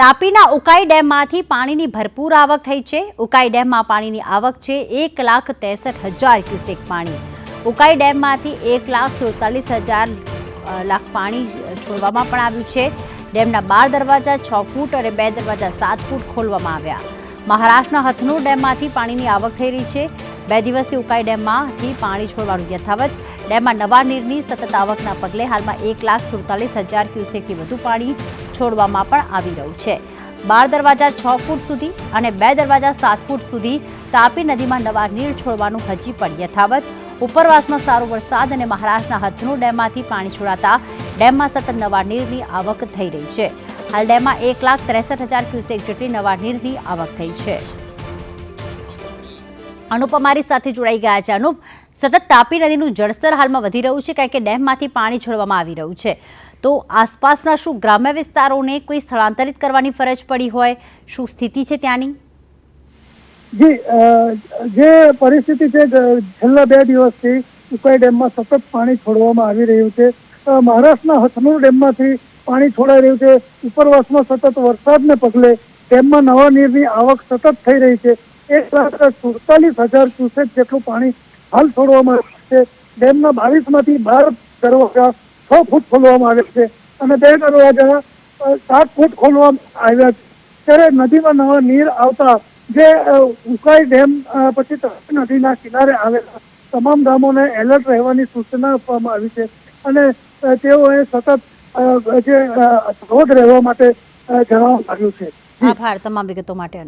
તાપીના ઉકાઈ ડેમમાંથી પાણીની ભરપૂર આવક થઈ છે. ઉકાઈ ડેમમાં પાણીની આવક છે એક લાખ ત્રેસઠ હજાર ક્યુસેક પાણી. ઉકાઈ ડેમમાંથી એક લાખ સુડતાલીસ હજાર લાખ પાણી છોડવામાં પણ આવ્યું છે. ડેમના બાર દરવાજા છ ફૂટ અને બે દરવાજા સાત ફૂટ ખોલવામાં આવ્યા. મહારાષ્ટ્રના હથનુર ડેમમાંથી પાણીની આવક થઈ રહી છે. બે દિવસથી ઉકાઈ ડેમમાંથી પાણી છોડવાનું યથાવત. ડેમમાં નવા નીરની સતત આવકના પગલે હાલમાં એક લાખ સુડતાલીસ હજાર ક્યુસેકથી વધુ પાણી છોડવામાં પણ આવી રહ્યું છે. બાર દરવાજા છ ફૂટ સુધી અને બે દરવાજા સાત ફૂટ સુધી તાપી નદીમાં નવા નીર છોડવાનું હજી પણ યથાવત. ઉપરવાસમાં સારો વરસાદ અને મહારાષ્ટ્રના હથનું ડેમમાંથી પાણી છોડાતા ડેમમાં સતત નવા નીરની આવક થઈ રહી છે. હાલ ડેમમાં એક લાખ ત્રેસઠ હજાર ક્યુસેક જેટલી નવા નીરની આવક થઈ છે. અનુપ અમારી સાથે જોડાઈ ગયા છે અનુપ. સતત તાપી નદીનું જળસ્તર હાલમાં વધી રહ્યું છે, કારણ કે ડેમમાંથી પાણી છોડવામાં આવી રહ્યું છે. તો આસપાસના શું ગ્રામ્ય વિસ્તારોને કોઈ સ્થળાંતરિત કરવાની ફરજ પડી હોય? શું સ્થિતિ છે ત્યાંની? જી જે પરિસ્થિતિ છે છેલ્લા બે દિવસથી ઉકાઈ ડેમમાં સતત પાણી છોડવામાં આવી રહ્યું છે. મહારાષ્ટ્રના હથનુર ડેમમાંથી પાણી છોડાઈ રહ્યું છે. ઉપરવાસમાં સતત વરસાદને પગલે ડેમમાં નવા નીરની આવક સતત થઈ રહી છે. એક લાખ સુડતાલીસ હજાર જેટલું પાણી હાલ છોડવામાં આવ્યું છે. ડેમના બાવીસમાંથી બાર દરવાજા છ ફૂટ ખોલવામાં આવ્યા છે અને બે દરવાજા સાત ફૂટ ખોલવામાં આવ્યા છે. ત્યારે નદીમાં નવા નીર આવતા જે ઉકાઈ ડેમ પછી નદીના કિનારે આવેલા તમામ ગામોને એલર્ટ રહેવાની સૂચના આપવામાં આવી છે. અને તેઓએ સતત જે રહેવા માટે જણાવવામાં આવ્યું છે. આભાર તમામ વિગતો માટે